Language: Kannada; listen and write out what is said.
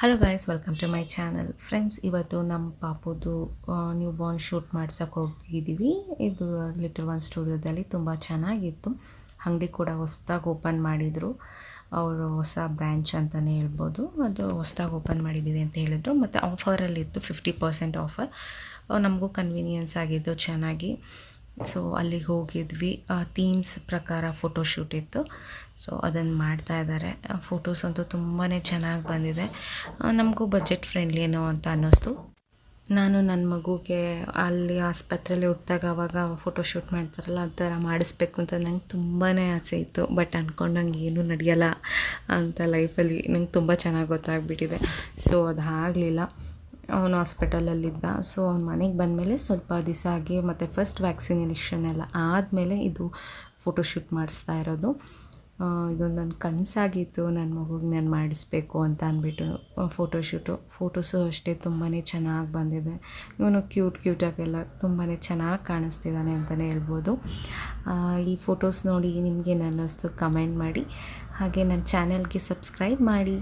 Hello guys welcome to my channel friends ಇವತ್ತು ನಮ್ಮ ಪಾಪುದು ನ್ಯೂ ಬಾರ್ನ್ ಶೂಟ್ ಮಾಡ್ಸೋಕೆ ಹೋಗಿದ್ದೀವಿ ಇದು ಲಿಟಲ್ ಒನ್ ಸ್ಟುಡಿಯೋದಲ್ಲಿ ತುಂಬ ಚೆನ್ನಾಗಿತ್ತು. ಅಂಗಡಿ ಕೂಡ ಹೊಸ್ದಾಗಿ ಓಪನ್ ಮಾಡಿದರು. ಅವರು ಹೊಸ ಬ್ರ್ಯಾಂಚ್ ಅಂತಲೇ ಹೇಳ್ಬೋದು. ಅದು ಹೊಸ್ದಾಗಿ ಓಪನ್ ಮಾಡಿದ್ದೀವಿ ಅಂತ ಹೇಳಿದ್ರು. ಮತ್ತು ಆಫರಲ್ಲಿತ್ತು ಫಿಫ್ಟಿ ಪರ್ಸೆಂಟ್ ಆಫರ್ ನಮಗೂ ಕನ್ವೀನಿಯನ್ಸ್ ಆಗಿದ್ದು ಚೆನ್ನಾಗಿ. ಸೊ ಅಲ್ಲಿಗೆ ಹೋಗಿದ್ವಿ. ಥೀಮ್ಸ್ ಪ್ರಕಾರ ಫೋಟೋಶೂಟ್ ಇತ್ತು. ಸೊ ಅದನ್ನು ಮಾಡ್ತಾ ಇದ್ದಾರೆ ಫೋಟೋಸ್ ಅಂತೂ ತುಂಬಾ ಚೆನ್ನಾಗಿ ಬಂದಿದೆ. ನಮಗೂ ಬಜೆಟ್ ಫ್ರೆಂಡ್ಲಿ ಏನೋ ಅಂತ ಅನ್ನಿಸ್ತು. ನಾನು ನನ್ನ ಮಗುಗೆ ಅಲ್ಲಿ ಆಸ್ಪತ್ರೆಯಲ್ಲಿ ಹುಟ್ಟಿದಾಗ ಅವಾಗ ಫೋಟೋಶೂಟ್ ಮಾಡ್ತಾರಲ್ಲ, ಆ ಥರ ಮಾಡಿಸ್ಬೇಕು ಅಂತ ನಂಗೆ ತುಂಬಾ ಆಸೆ ಇತ್ತು. ಬಟ್ ಅಂದ್ಕೊಂಡಂಗೆ ಏನೂ ನಡೆಯಲ್ಲ ಅಂತ ಲೈಫಲ್ಲಿ ನಂಗೆ ತುಂಬ ಚೆನ್ನಾಗಿ ಗೊತ್ತಾಗ್ಬಿಟ್ಟಿದೆ. ಸೊ ಅದು ಆಗಲಿಲ್ಲ. ಅವನು ಹಾಸ್ಪಿಟಲಲ್ಲಿದ್ದ ಸೊ ಅವ್ನ ಮನೆಗೆ ಬಂದಮೇಲೆ ಸ್ವಲ್ಪ ದಿವಸ ಆಗಿ ಮತ್ತು ಫಸ್ಟ್ ವ್ಯಾಕ್ಸಿನೇಷನ್ ಎಲ್ಲ ಆದಮೇಲೆ ಇದು ಫೋಟೋಶೂಟ್ ಮಾಡಿಸ್ತಾ ಇರೋದು. ಇದೊಂದು ನನ್ನ ಕನಸಾಗಿತ್ತು ನನ್ನ ಮಗುಗೆ ನಾನು ಮಾಡಿಸ್ಬೇಕು ಅಂತ ಅಂದ್ಬಿಟ್ಟು ಫೋಟೋಶೂಟು ಫೋಟೋಸು ಅಷ್ಟೇ ತುಂಬಾ ಚೆನ್ನಾಗಿ ಬಂದಿದೆ. ಇವನು ಕ್ಯೂಟ್ ಕ್ಯೂಟಾಗೆಲ್ಲ ತುಂಬಾ ಚೆನ್ನಾಗಿ ಕಾಣಿಸ್ತಿದ್ದಾನೆ ಅಂತಲೇ ಹೇಳ್ಬೋದು. ಈ ಫೋಟೋಸ್ ನೋಡಿ ನಿಮಗೆ ಅನ್ನಿಸ್ತು ಕಮೆಂಟ್ ಮಾಡಿ. ಹಾಗೆ ನನ್ನ ಚಾನೆಲ್ಗೆ ಸಬ್ಸ್ಕ್ರೈಬ್ ಮಾಡಿ.